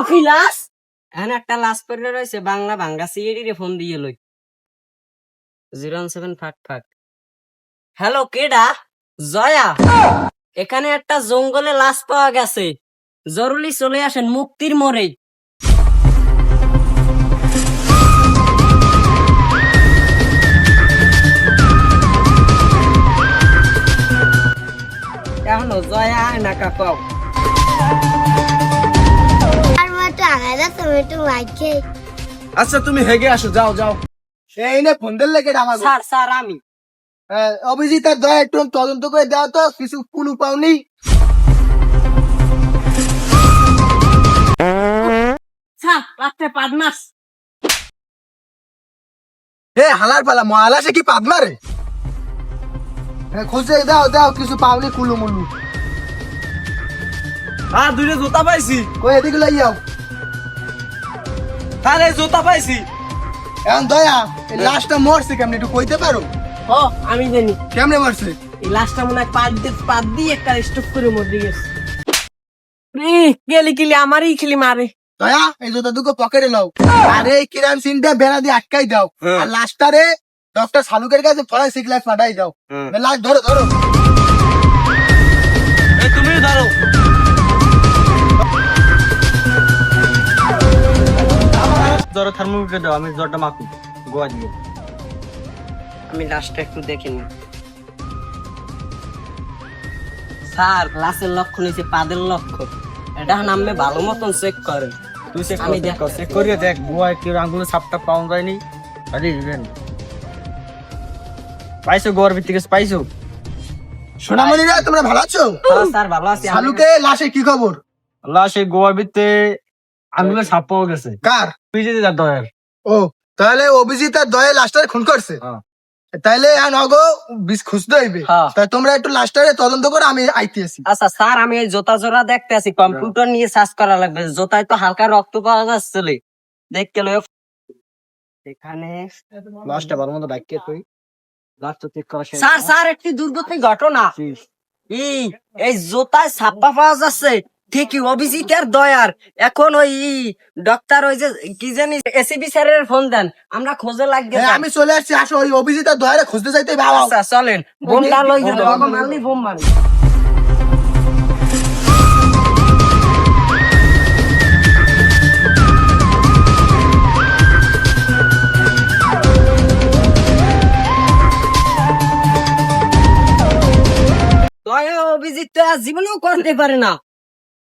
অখিলাস এখন একটা লাশ পড়ে রয়েছে বাংলা ভাঙ্গা সিএডি রে ফোন দিয়ে লই। জিরো সেভেন ফাট ফাট। হ্যালো কেডা? জয়া? এখানে একটা জঙ্গলে লাশ পাওয়া গেছে। জরুরি চলে আসেন মুক্তির মোড়ে। এখনও জয়া আয় না কাকাও আলাদা তুমি একটু মাইকে আচ্ছা তুমি হেগে আসো যাও যাও। এই নে ফোন দিলে কেটে আমার স্যার স্যার আমি। অভিজিৎ আর দয়া একটু তদন্ত করে দাও তো কিছু কুলু পাওনি স্যার রাত্রে পাদমাস হে হালার পালা মহালা সে কি পাদ মারে হ্যাঁ খুঁজে দাও দাও কিছু পাওনি কুলু মুলু। হ্যাঁ দুইটা জুতা পাইছি। কই এদিকে লই তাহলে জুতা পাইছি। এখন দয়া এই লাশটা মরছে কেমনে একটু কইতে পারো? ও আমি জানি। কেমনে মরছে? এই লাশটা মনে হয় পাত দিয়ে পাত দিয়ে একটা স্টক করে মরে গেছে। রে গেলি কিলি আমারই খিলি মারে। দয়া এই জুতা দুটো পকেটে নাও। আরে এই কিরাম সিনটা বেড়া দিয়ে আটকাই দাও। হ্যাঁ। আর লাশটারে ডক্টর সালুকের কাছে ফরেন্সিক লাইফ পাঠাই দাও। হ্যাঁ। লাশ ধরো ধরো। ধরো থার্মোমিটার দাও আমি জ্বরটা মাপি গোয়া দিয়ে। আমি লাশটা একটু দেখে নি স্যার লাশের লক্ষণ হয়েছে পাদের লক্ষণ। এটা নামে ভালো মতন চেক করেন। তুই চেক আমি দেখ চেক করিয়ে দেখ গোয়া কেউ আঙ্গুলে সাপটা পাওয়া যায়নি। আরে রেন পাইছো গোয়ার ভিত্তিকে পাইছো? সোনামণিরা তোমরা ভালো আছো? হ্যাঁ, স্যার ভালো আছি। সালুকে লাশে কি খবর? আল্লাহ সেই গোয়ার ভিত্তে আঙ্গুলে সাপ পাওয়া গেছে। কার? যদি যা দয়ার। ও তাহলে অভিজিৎ আর দয়ে লাশটারে খুন করছে? হ্যাঁ। তাইলে এখন অগ বিষ খুঁজতে হইবে। হ্যাঁ। তাই তোমরা একটু লাশটারে তদন্ত করে আমি আইতে আসি আচ্ছা স্যার আমি এই জোতা জোড়া দেখতে আছি। কম্পিউটার নিয়ে সার্চ করা লাগবে। জোতায় তো হালকা রক্ত পাওয়া যাচ্ছিল দেখতে লয় এখানে লাস্টটা ভালো মতো ডাকিয়ে তুই? লাস্ট চেক করা স্যার স্যার একটি দুর্গতি ঘটনা। এই এই জোতায় ছাপ্পা পাওয়া যাচ্ছে। ঠিকই অভিজিতের দয়ার। এখন ওই ডক্টর ওই যে কি জানি এসিবি স্যারের ফোন দেন। আমরা খোঁজে লাগবে হ্যাঁ, আমি চলে আসছি আসো ওই অভিজিৎ আর দয়ারে খুঁজতে যাইতে ভালো আচ্ছা চলেন। বোমটা লই যে মারলি বোম মারি দয়া অভিজিৎ তো আর জীবনেও করতে পারে না।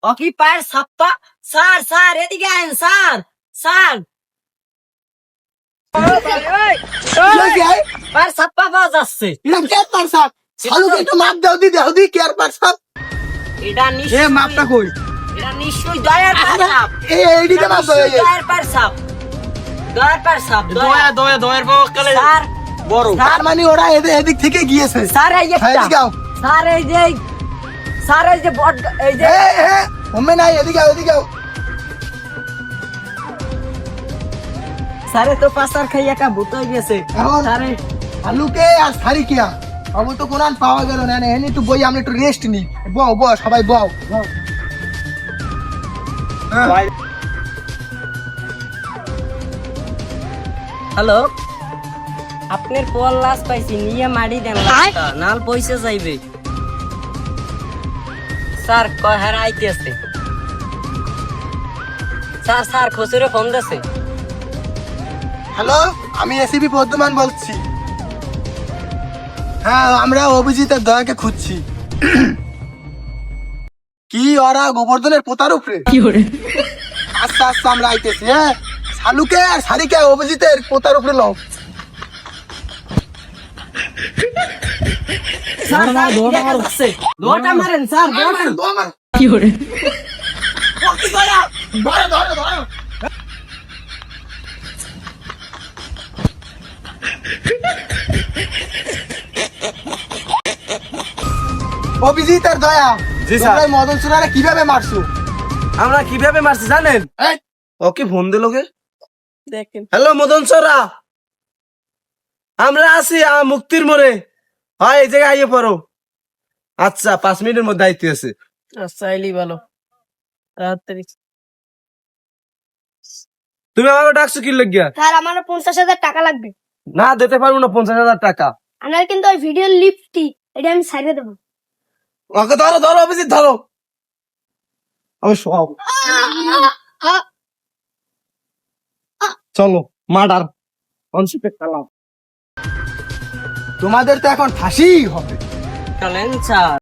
অকি পায়ের ছাপ্পা স্যার স্যার এদিকে আইন স্যার স্যার। পায়ের ছাপ্পা পাওয়া যাচ্ছে। একটু মাপ দাও দি দাও দি কেয়ার এটা মাপটা কই? এটা নিশ্চয়ই দয়ার পায়ের ছাপ এই এইদিকে মাপ। দয়ার পায়ের ছাপ দয়ার পায়ের ছাপ দয়া। দয়া দয়ার পাওয়া কালে স্যার। বড় মানে ওরা এদিক থেকে গিয়েছে। স্যার এই হ্যাঁ, আও। স্যার এই যে স্যার এই যে বট এই যে এ, এ, নাই এদিকে আও, এদিকে আও। স্যারে তো পাসার খাই একা ভূত হয়ে গেছে। স্যারে আলুকে আর সারিকিয়া আবু তো কোরআন পাওয়া গেল না এনে একটু বই আমরা একটু রেস্ট নি। বও বও সবাই বও। হ্যাঁ। হ্যালো? আপনার পোয়াল লাশ পাইছি নিয়ে মারি দেন। নাল পয়সা যাইবে। স্যার কয় হার আইতেছে স্যার স্যার খসুরে ফোন দিছে। হ্যালো আমি এসিপি বর্ধমান বলছি। হ্যাঁ আমরা অভিজিৎ আর দয়াকে খুঁজছি। কি ওরা গোবর্ধনের পোতার উপরে আচ্ছা আচ্ছা আমরা আইতেছি হ্যাঁ। শালুকে আর সারিকে অভিজিতের পোতার উপরে লও। স্যার। মারেন স্যার দোয়াটা। দোয়া মারো। ও, কি করে? ধরো, ধরো, ধরো। অভিজিৎ আর দয়া জি, স্যার। মদন সোনারে কীভাবে মারছো? আমরা কীভাবে মারছি জানেন? ওকে ফোন দিল কে? দেখেন। হ্যালো মদন সরা। আমরা আছি আ, মুক্তির মোড়ে। হয় এই জায়গায় আইয়ে পড়ো। আচ্ছা পাঁচ মিনিটের মধ্যে আইতে আছে আচ্ছা এলি ভালো। তাড়াতাড়ি। তুমি আমাকে ডাকছো কি লাগিয়া স্যার আমার পঞ্চাশ হাজার টাকা লাগবে। না দিতে পারব না পঞ্চাশ হাজার টাকা। আমার কিন্তু ওই ভিডিও লিফটি এটা আমি ছাড়িয়ে দেবো। আমাকে ধরো ধরো অভিজিৎ ধরো। আমি সব চলো মার্ডার। অনশিপে খেলাম। তোমাদের তো এখন ফাঁসি হবে। চলেন